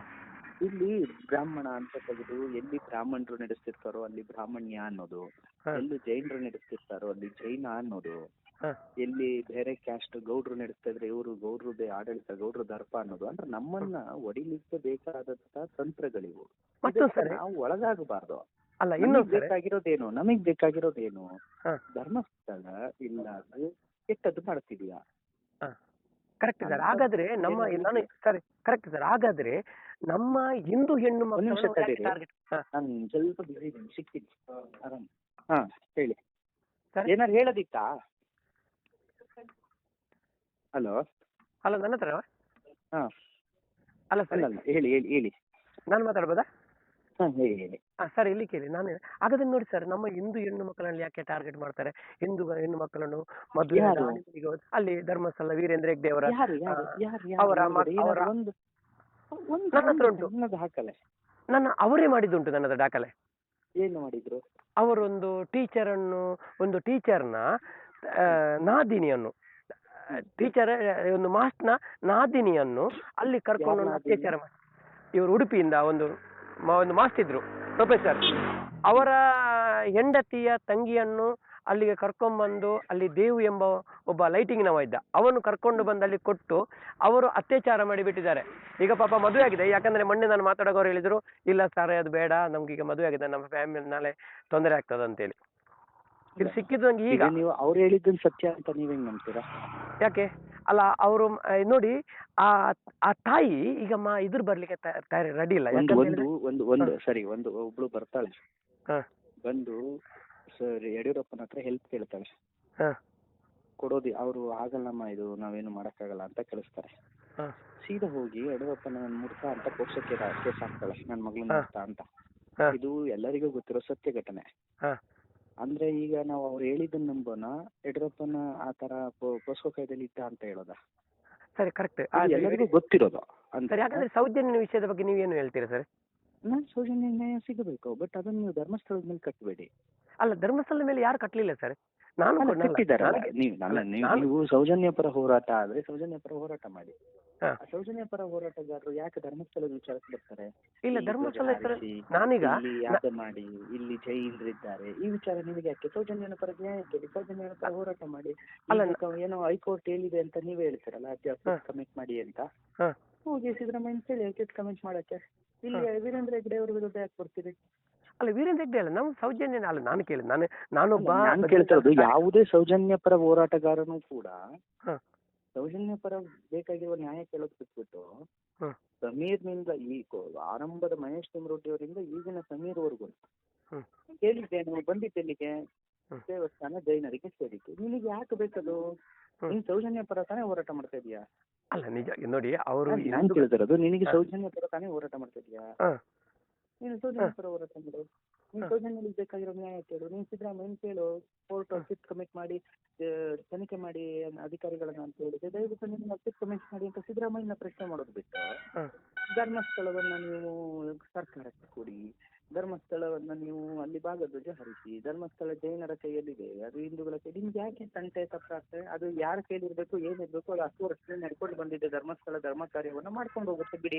ಇಲ್ಲಿ ಬ್ರಾಹ್ಮಣ ಅಂತ ತೆಗೆದು ಎಲ್ಲಿ ಬ್ರಾಹ್ಮಣರು ನಡೆಸ್ತಿರ್ತಾರೋ ಅಲ್ಲಿ ಬ್ರಾಹ್ಮಣ್ಯ ಅನ್ನೋದು ಎಲ್ಲಿ ಜೈನರು ನಡೆಸ್ತಿರ್ತಾರೋ ಅಲ್ಲಿ ಜೈನ ಅನ್ನೋದು. ಎಲ್ಲಿ ಬೇರೆ ಕ್ಯಾಸ್ಟ್ ಗೌಡ್ರು ನಡೆಸ್ತಾ ಇದ್ರೆ ಇವರು ಗೌಡ್ರದೇ ಆಡಳಿತ ಗೌಡ್ರ ದರ್ಪ ಅನ್ನೋದು. ಅಂದ್ರೆ ನಮ್ಮನ್ನ ಒಡಿಲಿಕ್ಕೆ ಬೇಕಾದಂತ ತಂತ್ರಗಳಿವು. ನಾವು ಒಳಗಾಗಬಾರ್ದು. ಅಲ್ಲ ಇನ್ನು ಬೇಕಾಗಿರೋದೇನು? ನಮಗ್ ಬೇಕಾಗಿರೋದೇನು. ಧರ್ಮಸ್ಥಳ ಇಲ್ಲ ಕೆಟ್ಟದ್ದು ಮಾಡ್ತಿದ್ಯಾ? ಕರೆಕ್ಟ್ ಸರ್ ಹಾಗಾದ್ರೆ ನಮ್ಮ ನಾನು ಸರಿ ಕರೆಕ್ಟ್ ಸರ್ ಹಾಗಾದ್ರೆ ನಮ್ಮ ಹಿಂದೂ ಹೆಣ್ಣು ಮಕ್ಕಳು ನಾನು ಸ್ವಲ್ಪ ಸಿಗ್ತೀನಿ ಆರಾಮ್. ಹಾ ಹೇಳಿ. ಸರ್ ಏನಾರು ಹೇಳೋದಿತ್ತಾ? ಹಲೋ? ಹಲೋ ನನ್ನ ಹತ್ರ ಹಾ. ಅಲ್ಲ ಸರ್. ಅಲ್ಲ ಹೇಳಿ ಹೇಳಿ ಹೇಳಿ. ನಾನು ಮಾತಾಡ್ಬೋದಾ? ಸರ್ ಇಲ್ಲಿ ಕೇಳಿ ನಾನು ಹಾಗಾದ್ರೆ ನೋಡಿ ಸರ್ ನಮ್ಮ ಹಿಂದೂ ಹೆಣ್ಣು ಮಕ್ಕಳನ್ನು ಯಾಕೆ ಟಾರ್ಗೆಟ್ ಮಾಡ್ತಾರೆ ಹಿಂದೂ ಹೆಣ್ಣು ಮಕ್ಕಳನ್ನು ಮದುವೆ ಯಾರು? ಅಲ್ಲಿ ಧರ್ಮಸ್ಥಳ ವೀರೇಂದ್ರ ಹೆಗ್ಡೆ ಅವರ ಯಾರು ಯಾರು ಆ, ಯಾರು ಅವರ ಯಾರು ಮಗ- ಏನಾದ್ರು ಅವರ- ಒಂದು ಒಂದು ನನ್ನ ಹತ್ರ ಉಂಟು. ಸಣ್ಣದು ಹಾಕಲೆ ನನ್ನ ಅವರೇ ಮಾಡಿದ್ದುಂಟು ನನ್ನದು ದಾಖಲೆ ಏನು ಮಾಡಿದ್ರು ಅವರೊಂದು ಟೀಚರ್ ಅನ್ನು ಒಂದು ಟೀಚರ್ನ ನಾದಿನಿಯನ್ನು ಟೀಚರ್ ಒಂದು ಮಾಸ್ಟ್ನ ನಾದಿನಿಯನ್ನು ಅಲ್ಲಿ ಕರ್ಕೊಂಡು? ಅತ್ಯಾಚಾರ ಮಾಡಿ ಇವರು ಉಡುಪಿಯಿಂದ ಒಂದು ಒಂದು ಮಾಸ್ತಿದ್ರು ಪ್ರೊಫೆಸರ್ ಅವರ ಹೆಂಡತಿಯ ತಂಗಿಯನ್ನು ಅಲ್ಲಿಗೆ ಕರ್ಕೊಂಡ್ಬಂದು ಅಲ್ಲಿ ದೇವು ಎಂಬ ಒಬ್ಬ ಲೈಟಿಂಗ್ನವ ಇದ್ದ ಅವನು ಕರ್ಕೊಂಡು ಬಂದು ಅಲ್ಲಿ ಕೊಟ್ಟು ಅವರು ಅತ್ಯಾಚಾರ ಮಾಡಿಬಿಟ್ಟಿದ್ದಾರೆ. ಈಗ ಪಾಪ ಮದುವೆ ಆಗಿದೆ ಯಾಕಂದ್ರೆ ಮೊನ್ನೆ ನಾನು ಮಾತಾಡೋರು ಹೇಳಿದ್ರು, ಇಲ್ಲ ಸರ್ ಅದು ಬೇಡ. ನಮ್ಗೆ ಈಗ ಮದುವೆ ಆಗಿದೆ ನಮ್ಮ ಫ್ಯಾಮಿಲಿ ನಾಳೆ ತೊಂದರೆ ಆಗ್ತದೆ ಅಂತೇಳಿ ಇದು ಸಿಕ್ಕಿದ್ದು ನಂಗೆ ಈಗ ಈಗ ನೀವು ಅವ್ರು ಹೇಳಿದ್ದು ಸತ್ಯ ಅಂತ ನೀವ್ ಹೆಂಗ್ ನಂಬ್ತೀರಾ ಯಾಕೆ ಅಲ್ಲ ಅವರು ನೋಡಿ ಆ ಆ ತಾಯಿ ಈಗ ಮಾ ಇದ್ರ ಬರ್ಲಿಕ್ಕೆ ತಾಯಿ ತಯಾರಿ ರೆಡಿ ಇಲ್ಲ ಒಂದು ಯಾಕಂತ ಒಂದು ಹೇಳಿದ್ರೆ- ಒಂದು ಒಂದು ಸರಿ ಒಂದು ಒಬ್ಳು ಬರ್ತಾಳೆ ಹಾ. ಬಂದು ಸರ್ ಯಡಿಯೂರಪ್ಪನ ಹತ್ರ ಹೆಲ್ಪ್ ಕೇಳ್ತಾಳೆ ಹಾ. ಕೊಡೋದಿ ಅವರು ಆಗಲ್ಲಮ್ಮ ಇದು ನಾವೇನು ಮಾಡಕ್ಕಾಗಲ್ಲ ಅಂತ ಕಳಿಸ್ತಾರೆ ಹಾ. ಸೀದಾ ಹೋಗಿ ಯಡಿಯೂರಪ್ಪನ ಮುಡ್ತ ಅಂತ ಪೋಷಕ್ಕೆ ಕೇಸ್ ಹಾಕ್ತಾಳೆ ನನ್ನ ಮಗಳನ್ನ. ಮುಡ್ತ ಅಂತ ಹಾ. ಇದು ಎಲ್ಲರಿಗೂ ಗೊತ್ತಿರೋ ಸತ್ಯ ಘಟನೆ ಹಾ. ಅಂದ್ರೆ ಈಗ ನಾವು ಅವ್ರು ಹೇಳಿದ್ದನ್ನ ನಂಬೋಣ ಯಡಿಯೂರಪ್ಪನ ಆ ತರ ಪೋಸ್ಕೋ ಕಾಯ್ದೆಯಲ್ಲಿ ಇಟ್ಟ ಅಂತ ಹೇಳೋದ? ಸರಿ ಕರೆಕ್ಟ್. ಎಲ್ಲರಿಗೂ ಗೊತ್ತಿರೋದು ಅಂತ. ಸರಿ ಹಾಗಾದ್ರೆ ಸೌಜನ್ಯ ವಿಷಯದ ಬಗ್ಗೆ ನೀವೇನು ಹೇಳ್ತೀರಾ ಸರ್? ನಾನು ಸೌಜನ್ಯ ನ್ಯಾಯ ಸಿಗಬೇಕು ಬಟ್ ಅದನ್ನ ನೀವು ಧರ್ಮಸ್ಥಳದ ಮೇಲೆ ಕಟ್ಟಬೇಡಿ ಅಲ್ಲ ಧರ್ಮಸ್ಥಳದ ಮೇಲೆ ಯಾರು ಕಟ್ಟಲಿಲ್ಲ ಸರ್? ನಾನು ನೀವು ನೀವು ನಾನು- ನೀವು ಸೌಜನ್ಯ ಪರ ಹೋರಾಟ ಆದ್ರೆ ಸೌಜನ್ಯ ಪರ ಹೋರಾಟ ಮಾಡಿ. ಸೌಜನ್ಯ ಪರ ಹೋರಾಟಗಾರರು ಯಾಕೆ ಧರ್ಮಸ್ಥಳದ ವಿಚಾರಕ್ಕೆ ಬರ್ತಾರೆ? ಇಲ್ಲ ಧರ್ಮಸ್ಥಳ ಹೆಸರು ನಾನೀಗ ಮಾಡಿ ಇಲ್ಲಿ ಜೈಲರಿದ್ದಾರೆ ಈ ವಿಚಾರ ನಿಮಗೆ ಯಾಕೆ? ಸೌಜನ್ಯನ ಪರ ನ್ಯಾಯಕ್ಕೆ ಸೌಜನ್ಯನ ಪರ ಹೋರಾಟ ಮಾಡಿ ಅಲ್ಲ, ಏನೋ ಹೈಕೋರ್ಟ್ ಹೇಳಿದೆ ಅಂತ ನೀವೇ ಹೇಳ್ತೀರಲ್ಲ ಹಾ. ಕಮೆಂಟ್ ಮಾಡಿ ಅಂತ. ಹೋಗಿ ಸಿದ್ದರಾಮಯ್ಯ ಹೇಳಿ ಕಮೆಂಟ್ ಮಾಡಕ್ಕೆ? ಇಲ್ಲಿ ವೀರೇಂದ್ರ ಹೆಗ್ಡೆ ಅವ್ರ ವಿರುದ್ಧ ಯಾಕೆ ಬರ್ತೀರಿ ಅಲ್ಲ ವೀರೇಂದ್ರ ಹೆಗ್ಡೆ ಅಲ್ಲ ನಾವು ಸೌಜನ್ಯ ಅಲ್ಲ ನಾನು ಕೇಳಿ ನಾನು ನಾನೊಬ್ಬ ನಾನು ಕೇಳ್ತಾ ಯಾವುದೇ ಸೌಜನ್ಯ ಪರ ಹೋರಾಟಗಾರನು ಕೂಡ. ಸೌಜನ್ಯ ಪರ ಬೇಕಾಗಿರುವ ನ್ಯಾಯ ಕೇಳೋದು ಬಿಟ್ಬಿಟ್ಟು ಹ್ಮ್. ಸಮೀರ್ನಿಂದ ಈ ಕೊ- ಆರಂಭದ ಮಹೇಶ್ ತಿಮ್ರೋಟಿ ಅವರಿಂದ ಈಗಿನ ಸಮೀರ್ವರೆಗೂ ಹ್ಮ್. ಕೇಳಿದ್ದೇನು ಬಂದಿದ್ದೆಲ್ಲಿಗೆ ಹ್ಮ್. ದೇವಸ್ಥಾನ ಜೈನರಿಗೆ ಸೇರಿದ್ದು ನಿನಗೆ ಯಾಕೆ ಬೇಕದು ಹ್ಮ್. ನೀನ್ ಸೌಜನ್ಯ ಪರ ತಾನೇ ಹೋರಾಟ ಮಾಡ್ತಾ ಇದೀಯಾ ಅಲ್ಲ ನಿಜ ನೋಡಿ ಅವರು ನಾನ್- ನಾನ್ ಕೇಳ್ತಿರೋದು ನಿನಗೆ ಹಾ. ಸೌಜನ್ಯ ಪರ ತಾನೇ ಹೋರಾಟ ಮಾಡ್ತಾ ಇದೀಯಾ ಹಾ. ನೀನು ಸೌಜನ್ಯ ಪರ ಹೋರಾಟ ಮಾಡು ನೀನ್ ಬೇಕಾಗಿರೋ ನ್ಯಾಯ ಕೇಳು ನೀನ್ ಸಿದ್ದರಾಮಯ್ಯನ ಕೇಳು ಕೋರ್ಟ್ ಸಿಟ್ ಕಮಿಟ್ ಮಾಡಿ ತನಿಖೆ ಮಾಡಿ ಅಧಿಕಾರಿಗಳನ್ನ ಅಂತ ಹೇಳಿದೆ. ದಯವಿಟ್ಟು ನಿಮ್ಮ ಸಿಟ್ ಕಮಿಟ್ ಮಾಡಿ ಅಂತ ಸಿದ್ದರಾಮಯ್ಯನ ಪ್ರಶ್ನೆ ಮಾಡೋದು ಬಿಟ್ಟು. ಧರ್ಮಸ್ಥಳವನ್ನ ನೀವು ಸರ್ಕಾರಕ್ಕೆ ಕೊಡಿ. ಧರ್ಮಸ್ಥಳವನ್ನ ನೀವು ಅಲ್ಲಿ ಭಾಗಧ್ವಜ ಹರಿಸಿ ಧರ್ಮಸ್ಥಳ ಜೈನರ ಕೈಯಲ್ಲಿದೆ. ಅದು ಹಿಂದೂಗಳ ಕೈ ನಿಮ್ಗೆ ಯಾಕೆ ತಂಟೆ ತಪ್ಪಾಗ್ತದೆ? ಅದು ಯಾರ ಕೈಲಿರ್ಬೇಕು ಏನಿರ್ಬೇಕು ಅದು ಹತ್ತು ವರ್ಷದಿಂದ ನಡ್ಕೊಂಡು ಬಂದಿದ್ದೆ ಧರ್ಮಸ್ಥಳ ಧರ್ಮ ಕಾರ್ಯವನ್ನು ಮಾಡ್ಕೊಂಡು ಹೋಗುತ್ತೆ ಬಿಡಿ.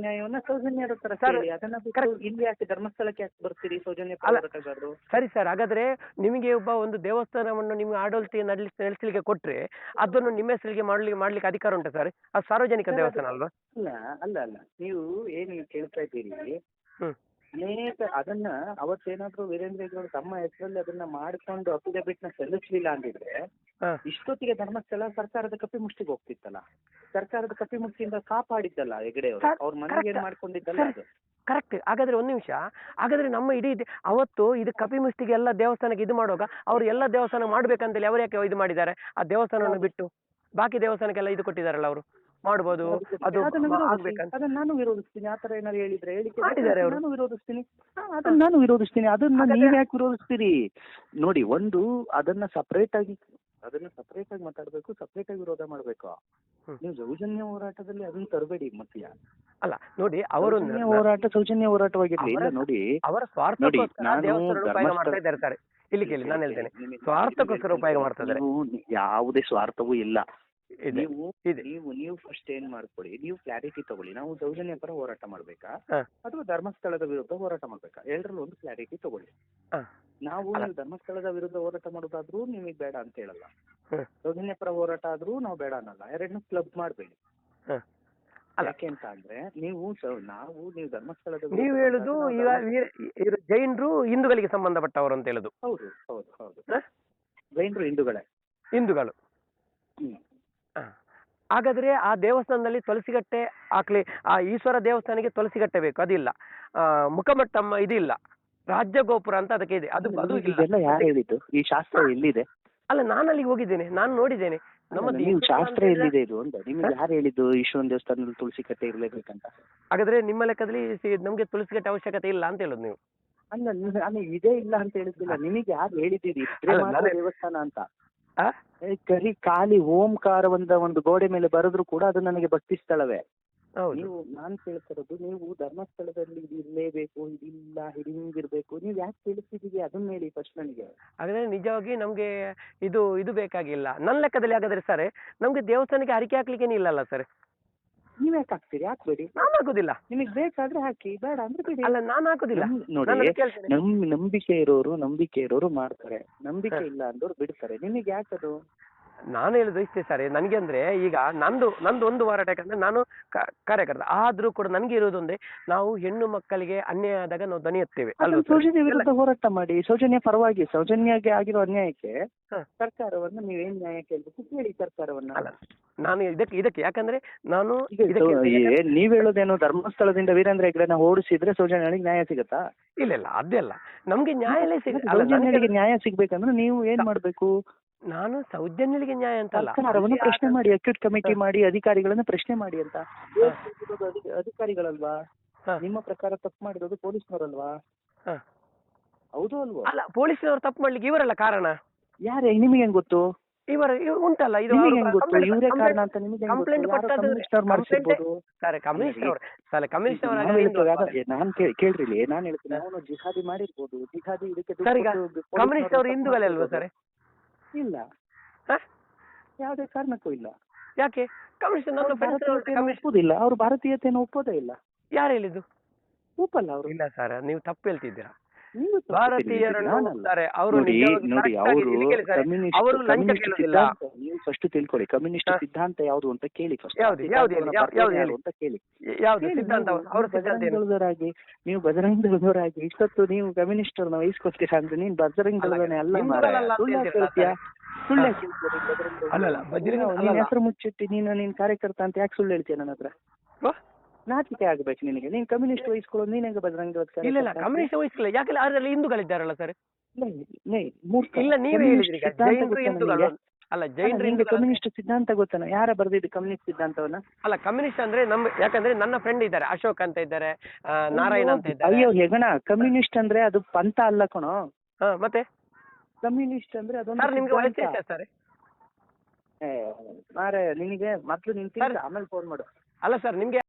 ನ್ಯಾಯವನ್ನ ಸೌಜನ್ಯರ ತರ ಕೇಳಿ. ಅದನ್ನ ಬಿಟ್ಟು. ಇಲ್ಲಿ ಯಾಕೆ ಧರ್ಮಸ್ಥಳಕ್ಕೆ ಯಾಕೆ ಬರ್ತೀರಿ ಸೌಜನ್ಯ. ಹೋರಾಟಗಾರರು ಸರಿ ಸರ್ ಹಾಗಾದ್ರೆ ನಿಮಗೆ ಒಬ್ಬ ಒಂದು ದೇವಸ್ಥಾನವನ್ನು ನಿಮ್ಗೆ ಆಡಳಿತ ನಡೆಸಲಿಕ್ಕೆ ಕೊಟ್ರೆ ಅದನ್ನು ನಿಮ್ಮ ಹೆಸರಿಗೆ ಮಾಡ್ಲಿಕ್ಕೆ ಮಾಡ್ಲಿಕ್ಕೆ ಅಧಿಕಾರ ಉಂಟು ಸರ್ ಅದು ಸಾರ್ವಜನಿಕ ದೇವಸ್ಥಾನ ಅಲ್ವಾ? ಅಲ್ಲ ಅಲ್ಲ ಅಲ್ಲ. ನೀವು ಏನು ಕೇಳ್ತಾ ಇದ್ದೀರಿ. ಅನೇಕ ಅದನ್ನ ಅವತ್ತೇನಾದ್ರೂ ವೀರೇಂದ್ರ ಹೆಗ್ಗಡೆ ತಮ್ಮ ಹೆಸರಲ್ಲಿ ಅದನ್ನ ಮಾಡ್ಕೊಂಡು ಅಫಿಡವಿಟ್ನ ಸಲ್ಲಿಸ್ಲಿಲ್ಲ ಅಂದಿದ್ರೆ. ಇಷ್ಟೊತ್ತಿಗೆ ಧರ್ಮಸ್ಥಳ ಸರ್ಕಾರದ ಕಪಿಮುಷ್ಟಿಗೆ ಹೋಗ್ತಿತ್ತಲ್ಲ? ಸರ್ಕಾರದ ಕಪಿಮುಷ್ಟಿಯಿಂದ ಕಾಪಾಡಿದ್ದಲ್ಲ ಹೆಗಡೆ ಅವರು ಅವ್ರ ಮನೆಗೆ ಏನ್ ಮಾಡ್ಕೊಂಡಿದ್ದಲ್ಲ ಅದು? ಕರೆಕ್ಟ್ ಹಾಗಾದ್ರೆ ಒಂದು ನಿಮಿಷ. ಹಾಗಾದ್ರೆ ನಮ್ಮ ಇಡೀ ಅವತ್ತು ಇದು ಕಪಿಮುಷ್ಟಿಗೆ ಎಲ್ಲ ದೇವಸ್ಥಾನಕ್ಕೆ ಇದು ಮಾಡುವಾಗ ಅವ್ರು ಎಲ್ಲ ದೇವಸ್ಥಾನ ಮಾಡ್ಬೇಕಂತೇಳಿ ಅವ್ರು ಯಾಕೆ ಇದು ಮಾಡಿದ್ದಾರೆ? ಆ ದೇವಸ್ಥಾನವನ್ನು ಬಿಟ್ಟು. ಬಾಕಿ ದೇವಸ್ಥಾನಕ್ಕೆಲ್ಲ ಇದು ಕೊಟ್ಟಿದ್ದಾರಲ್ಲ ಅವರು? ಮಾಡ್ಬೋದು. ಅದು ಅದನ್ನ ಮಾ- ಆಗ್ಬೇಕಂತ. ಅದನ್ನ ನಾನು ವಿರೋಧಿಸ್ತೀನಿ. ಆತರ ಏನಾದ್ರು ಹೇಳಿದ್ರೆ ಹೇಳಿಕೆ ಮಾಡಿದ್ದಾರೆ ಅವರು. ನಾನು ವಿರೋಧಿಸ್ತೀನಿ. ಹಾ, ಅದನ್ನ ನಾನು ವಿರೋಧಿಸ್ತೀನಿ. ಅದನ್ನ ನೀವ್ ಯಾಕೆ ವಿರೋಧಿಸ್ತೀರಿ? ನೋಡಿ ಒಂದು ಅದನ್ನ ಸಪರೇಟ್ ಆಗಿ ಅದನ್ನ ಸಪರೇಟ್ ಆಗಿ ಮಾತಾಡ್ಬೇಕು ಸಪರೇಟ್ ಆಗಿ ವಿರೋಧ ಮಾಡ್ಬೇಕು. ಹ್ಮ್. ನೀವು ಸೌಜನ್ಯ ಹೋರಾಟದಲ್ಲಿ ಅದನ್ನ ತರಬೇಡಿ ಮತ್ತೆ ಅಲ್ಲ ನೋಡಿ ಅವರು ಸೌಜನ್ಯ ಹೋರಾಟ ಸೌಜನ್ಯ ಹೋರಾಟವಾಗಿರ್ಲಿ. ಇಲ್ಲ ಅವರ- ನೋಡಿ. ಅವರ ನೋಡಿ, ಸ್ವಾರ್ಥಕ್ಕೋಸ್ಕರ ನಾನು ದೇವಸ್ಥಾನ ಉಪಯೋಗ ಧರ್ಮಸ್ಥಳ- ಇದ್ದಾರೆ ಸರ್. ಇಲ್ಲಿ ಕೇಳಿ ನಾನು ಹೇಳ್ತೇನೆ. ನಿಮಗೆ- ಸ್ವಾರ್ಥಕ್ಕೋಸ್ಕರ ಉಪಯೋಗ ಮಾಡ್ತಾ ಇದ್ದಾರೆ. ನೀವು ಯಾವುದೇ ಸ್ವಾರ್ಥವೂ ಇಲ್ಲ. ನೀವು ನೀವು ನೀವು ಫಸ್ಟ್ ಏನ್ ಮಾಡ್ಕೊಳ್ಳಿ ನೀವು ಕ್ಲಾರಿಟಿ ತಗೊಳ್ಳಿ. ನಾವು ದೌರ್ಜನ್ಯ ಪರ ಹೋರಾಟ ಮಾಡ್ಬೇಕಾ? ಅಥವಾ ಧರ್ಮಸ್ಥಳದ ವಿರುದ್ಧ ಹೋರಾಟ ಮಾಡ್ಬೇಕಾ? ಎಲ್ಲರಲ್ಲೂ ಒಂದು ಕ್ಲಾರಿಟಿ ತಗೊಳ್ಳಿ. ನಾವು ನೀವು ಧರ್ಮಸ್ಥಳದ ವಿರುದ್ಧ ಹೋರಾಟ ಮಾಡೋದಾದ್ರೂ ನಿಮಗೆ ಬೇಡ ಅಂತ ಹೇಳಲ್ಲ. ದೌರ್ಜನ್ಯ ಪರ ಹೋರಾಟ ಆದ್ರೂ ನಾವು ಬೇಡ ಅನ್ನಲ್ಲ. ಎರಡನ್ನೂ ಕ್ಲಬ್ ಮಾಡಬೇಡಿ. ಅದಕ್ಕೆ. ಯಾಕೆ ಅಂತ ಅಂದ್ರೆ ನೀವು ನಾವು ನೀವು ಧರ್ಮಸ್ಥಳದ ನೀವು ಹೇಳುದು ಈಗ ಜೈನರು ಹಿಂದೂಗಳಿಗೆ ಸಂಬಂಧಪಟ್ಟವರು ಅಂತ ಹೇಳುದು. ಹೌದು ಹೌದು ಹೌದು. ಜೈನರು ಹಿಂದೂಗಳೇ. ಹಿಂದೂಗಳು. ಹಾಗಾದ್ರೆ ಆ ದೇವಸ್ಥಾನದಲ್ಲಿ ತುಳಸಿಗಟ್ಟೆ ಹಾಕ್ಲಿ ಆ ಈಶ್ವರ ದೇವಸ್ಥಾನಕ್ಕೆ ತುಳಸಿಗಟ್ಟೆ ಬೇಕು ಅದಿಲ್ಲ. ಆ, ಮುಖಮಟ್ಟಮ್ಮ ಇದಿಲ್ಲ. ರಾಜ್ಯ ಗೋಪುರ ಅಂತ ಅದಕ್ಕೆ ಇದೆ. ಅದು ಅದು ಇಲ್ಲ. ಇದೆಲ್ಲ ಯಾರು ಹೇಳಿದ್ದು? ಈ ಶಾಸ್ತ್ರ ಎಲ್ಲಿದೆ? ಅಲ್ಲ ನಾನು ಅಲ್ಲಿಗೆ ಹೋಗಿದ್ದೇನೆ. ನಾನು ನೋಡಿದ್ದೇನೆ. ನಮ್ಮ ನೀವು ಶಾಸ್ತ್ರ ಎಲ್ಲಿದೆ ಇದು ಅಂತ. ನಿಮ್ಗೆ ಯಾರು ಹೇಳಿದ್ದು ಈಶ್ವರ ದೇವಸ್ಥಾನದಲ್ಲಿ ತುಳಸಿ ಕಟ್ಟೆ ಇರ್ಲೇಬೇಕಂತ? ಹಾಗಾದ್ರೆ ನಿಮ್ಮ ಲೆಕ್ಕದಲ್ಲಿ ನಮ್ಗೆ ತುಳಸಿ ಕಟ್ಟೆ ಅವಶ್ಯಕತೆ ಇಲ್ಲ ಅಂತ ಹೇಳುದು ನೀವು. ಅಲ್ಲ ನಾನು ಇದೇ ಇಲ್ಲ ಅಂತ ಹೇಳಿದ್ದಿಲ್ಲ ನಿಮಗೆ ಯಾರು ಹೇಳಿದ್ದೀರಿ ದೇವಸ್ಥಾನ ಅಂತ. ಆ? ಕರಿ ಖಾಲಿ ಓಂಕಾರವಂದ ಒಂದು ಗೋಡೆ ಮೇಲೆ ಬರೆದ್ರು ಕೂಡ ಅದು ನನಗೆ ಭಕ್ತಿ ಸ್ಥಳವೇ. ಹೌದು. ನೀವು ನಾನ್ ಕೇಳ್ತಿರೋದು ನೀವು ಧರ್ಮಸ್ಥಳದಲ್ಲಿ ಇದು ಇರ್ಲೇಬೇಕು ಇದಿಲ್ಲ ಹಿಂಗಿರ್ಬೇಕು ನೀವು ಯಾಕೆ ತಿಳಿಸಿದೀವಿ ಅದನ್ನ ಹೇಳಿ ಫಸ್ಟ್ ನನಗೆ. ಹಾಗಾದ್ರೆ ನಿಜವಾಗಿ ನಮ್ಗೆ ಇದು ಇದು ಬೇಕಾಗಿಲ್ಲ. ನನ್ನ ಲೆಕ್ಕದಲ್ಲಿ ಹಾಗಾದ್ರೆ ಸರ್ ನಮ್ಗೆ ದೇವಸ್ಥಾನಕ್ಕೆ ಹರಿಕೆ ಹಾಕ್ಲಿಕ್ಕೆ ಇಲ್ಲಲ್ಲ ಸರ್ ನೀವ್ ಯಾಕೆ ಹಾಕ್ತೀರಿ? ಹಾಕ್ಬೇಡಿ. ನಾನು ಹಾಕುದಿಲ್ಲ. ನಿಮಗೆ ಬೇಕಾದ್ರೆ ಹಾಕಿ. ಬೇಡ ಅಂದ್ರೆ ಬಿಡಿ. ಅಲ್ಲ ನಾನು ಹಾಕುದಿಲ್ಲ. ನೋಡಿ ನಾನು ಅದಕ್ಕೆ ನಮ್ ನಂಬಿಕೆ ಇರೋರು ನಂಬಿಕೆ ಇರೋರು ಮಾಡ್ತಾರೆ. ನಂಬಿಕೆ ಇಲ್ಲ ಅಂದವ್ರು ಬಿಡ್ತಾರೆ. ನಿಮಗೆ ಯಾಕದು? ನಾನು ಹೇಳುದು ಇಷ್ಟೇ ಸರ್. ನನಗೆ ಅಂದ್ರೆ ಈಗ ನಂದು ನಂದು ಒಂದು ಹೋರಾಟ ಯಾಕಂದ್ರೆ ನಾನು ಕಾರ್ಯಕರ್ತ. ಆದ್ರೂ ಕೂಡ ನನಗೆ ಇರೋದೊಂದೇ ನಾವು ಹೆಣ್ಣು ಮಕ್ಕಳಿಗೆ ಅನ್ಯಾಯ ಆದಾಗ ನಾವು ದನಿ ಎತ್ತೇವೆ? ಸೌಜನ್ಯ ವಿರುದ್ಧ ಹೋರಾಟ ಮಾಡಿ. ಸೌಜನ್ಯ ಪರವಾಗಿ ಸೌಜನ್ಯಗೆ ಆಗಿರೋ ಅನ್ಯಾಯಕ್ಕೆ ಸರ್ಕಾರವನ್ನು ನೀವು ನೀವೇನ್ ನ್ಯಾಯ ಕೇಳ್ಬೇಕು? ಕೇಳಿ ಸರ್ಕಾರವನ್ನ. ಅಲ್ಲ ನಾನು ಇದಕ್ಕೆ ಇದಕ್ಕೆ ಯಾಕಂದ್ರೆ ನಾನು ನೀವ್ ಹೇಳೋದೇನು ಧರ್ಮಸ್ಥಳದಿಂದ ವೀರೇಂದ್ರ ಹೆಗ್ಡೆನ ಓಡಿಸಿದ್ರೆ ಸೌಜನ್ಯಗಳಿಗೆ ನ್ಯಾಯ ಸಿಗತ್ತಾ? ಇಲ್ಲ ಇಲ್ಲ ಅದೆಲ್ಲ ನಮ್ಗೆ ನ್ಯಾಯಾಲಯ ಸಿಗ ನ್ಯಾಯ ಸಿಗ್ಬೇಕಂದ್ರೆ ನೀವು ಏನ್ ಮಾಡ್ಬೇಕು? ನಾನು ಸೌಜನ್ಯಗಳಿಗೆ ನ್ಯಾಯ ಅಂತ ಅಲ್ಲ ಅಲ್ಲಿ ಪ್ರಶ್ನೆ ಮಾಡಿ ಅಕ್ಯೂಟ್ ಕಮಿಟಿ ಮಾಡಿ ಅಧಿಕಾರಿಗಳನ್ನ ಪ್ರಶ್ನೆ ಮಾಡಿ ಅಂತ. ಅಧಿ- ಅಧಿಕಾರಿಗಳಲ್ವಾ? ಹ. ನಿಮ್ಮ ಪ್ರಕಾರ ತಪ್ಪು ಮಾಡಿರೋದು ಪೊಲೀಸ್ನವರಲ್ವಾ? ಹ. ಹೌದು ಅಲ್ವಾ? ಅಲ್ಲ ಪೊಲೀಸ್ನವರು ತಪ್ಪು ಮಾಡ್ಲಿಕ್ಕೆ ಇವರಲ್ಲ ಕಾರಣ? ಯಾರೇ ನಿಮಗೆ ಹೆಂಗ್ ಗೊತ್ತು? ಇವರು ಇವ್ರು ಉಂಟಲ್ಲ ಇದು ನಿಮಗೆ ಹೆಂಗ್ ಗೊತ್ತು? ಇವರೇ ಕಾರಣ ಅಂತ ನಿಮಗೆ ಕಂಪ್ಲೇಂಟ್ ಕೊಟ್ಟದ್ದು- ಕಮಿಷನರ್ ಮಾಡಿಸಿರ್ಬೋದು ಸರ್ ಕಮ್ಯುನಿಸ್ಟ್ ಅವರು. ಸರ್ ಕಮ್ಯುನಿಸ್ಟ್ ನಾನು ಅವರಾಗ ಹೇಳ್ತೇವೆ, ಅದ- ನಾನ್ ಕೇಳ್ರಿ ಇಲ್ಲಿ, ನಾನ್ ಹೇಳ್ತೀನಿ. ಅವನು ಜಿಹಾದಿ ಮಾಡಿರ್ಬೋದು. ಜಿಹಾದಿ ಇದಕ್ಕೆ ದುಡ್ಡು ಸರ್, ಈಗ ಕೊಟ್ಟು ಪೊಲೀಸ್ನವ್ರು ಕಮ್ಯುನಿಸ್ಟ್ ಅವರು ತಪ್ಪು ಹಿಂದೂಗಳೇ ಅಲ್ವಾ ಸರ್? ಮಾಡಿರ್ಬೋದು. ಇಲ್ಲ. ಹ? ಯಾವುದೇ ಕಾರಣಕ್ಕೂ ಇಲ್ಲ. ಯಾಕೆ? ಕಮಿಷನ್ ನನ್ನ ಭಾರತೀಯತೆಯನ್ನು ಕಮ್ಯುನಿಸ್ಟ್ ಒಪ್ಪುದಿಲ್ಲ. ಅವ್ರು ಭಾರತೀಯತೆಯನ್ನು ಒಪ್ಪೋದೇ ಇಲ್ಲ. ಯಾರು ಹೇಳಿದ್ದು? ಒಪ್ಪಲ್ಲ ಅವರು. ಇಲ್ಲ ಸರ್ ನೀವು ತಪ್ಪು ಹೇಳ್ತಿದ್ದೀರಾ? ಅವರು ನೋಡಿ ಅವರು ಅವರು ಲಂಚ ನೀವು ಫಸ್ಟ್ ತಿಳ್ಕೊಳ್ಳಿ. ಕಮ್ಯುನಿಸ್ಟ್ ಸಿದ್ಧಾಂತ ಯಾವುದು ಅಂತ ಕೇಳಿ ಫಸ್ಟ್? ಅಂತ ಕೇಳಿ. ಸಿದ್ಧಾಂತ? ನೀವು- ಅವ್ರ ಬಜರಂಗ ಏನು ದಳದವರಾಗಿ ನೀವು ಬಜರಂಗ ದಳದವರಾಗಿ ಇಷ್ಟೊತ್ತು ನೀವು ಕಮ್ಯುನಿಸ್ಟ್ ಅವ್ರನ್ನ ವಹಿಸ್ಕೊತೀರಾ ಅಂದ್ರೆ ನೀನ್ ಬಜರಂಗ ಅಲ್ಲ, ಸುಳ್ಳು ಬಜರಂಗ ಹೆಸರು ಮುಚ್ಚಿಟ್ಟು ನೀನು ನೀನ್ ಕಾರ್ಯಕರ್ತ ಅಂತ ಯಾಕೆ ಸುಳ್ಳು ಹೇಳ್ತೀಯ ನನ್ನ ಹತ್ರ? ನಾಚಿಕೆ ಆಗ್ಬೇಕು ನಿನಗೆ. ನೀನ್ ಕಮ್ಯುನಿಸ್ಟ್ ವಹಿಸ್ಕೊಳ್ಳೋದು ನೀನ್ ಹೆಂಗ ಬಜರಂಗ ದಳದ ಇಲ್ಲ ಇಲ್ಲ? ಕಮ್ಯುನಿಸ್ಟ್ ವಹಿಸ್ಕಿಲ್ಲ ಯಾಕೆಲ್ಲ ಅದರಲ್ಲಿ ಹಿಂದೂಗಳಿದ್ದಾರಲ್ಲ ಸರ್. ಇಲ್ಲ ನೀವೇ ಹೇಳಿದ್ರಿ ಅಲ್ಲ ಜೈನ್ ಜೈನರು ನಿಂಗೆ ಕಮ್ಯುನಿಸ್ಟ್ ಸಿದ್ಧಾಂತ ಗೊತ್ತಾನ? ಯಾರ ಬರ್ದಿದ್ದು ಕಮ್ಯುನಿಸ್ಟ್ ಸಿದ್ಧಾಂತವನ್ನ? ಅಲ್ಲ ಕಮ್ಯುನಿಸ್ಟ್ ಅಂದ್ರೆ ನಮ್ ಯಾಕಂದ್ರೆ ನನ್ನ ಫ್ರೆಂಡ್ ಇದ್ದಾರೆ. ಅಶೋಕ್ ಅಂತ ಇದ್ದಾರೆ ನಾರಾಯಣ ಅಂತ ಇದ್ದಾರೆ. ಅಯ್ಯೋ ಹೆಗಣ ಕಮ್ಯುನಿಸ್ಟ್ ಅಂದ್ರೆ ಅದು ಪಂಥ ಅಲ್ಲ ಕಣೋ. ಮತ್ತೆ? ಕಮ್ಯುನಿಸ್ಟ್ ಅಂದ್ರೆ ಅದೊಂದು ಸರ್ ನಿಮ್ಗೆ ವಯಸ್ಸು. ಸರ್? ಮಾರೆ ನಿನಗೆ ಮೊದ್ಲು ನಿನ್ ತಿಳ್ಸು, ಆಮೇಲೆ ಫೋನ್ ಮಾಡು. ಅಲ್ಲ ಸರ್ ನಿಮ್ಗೆ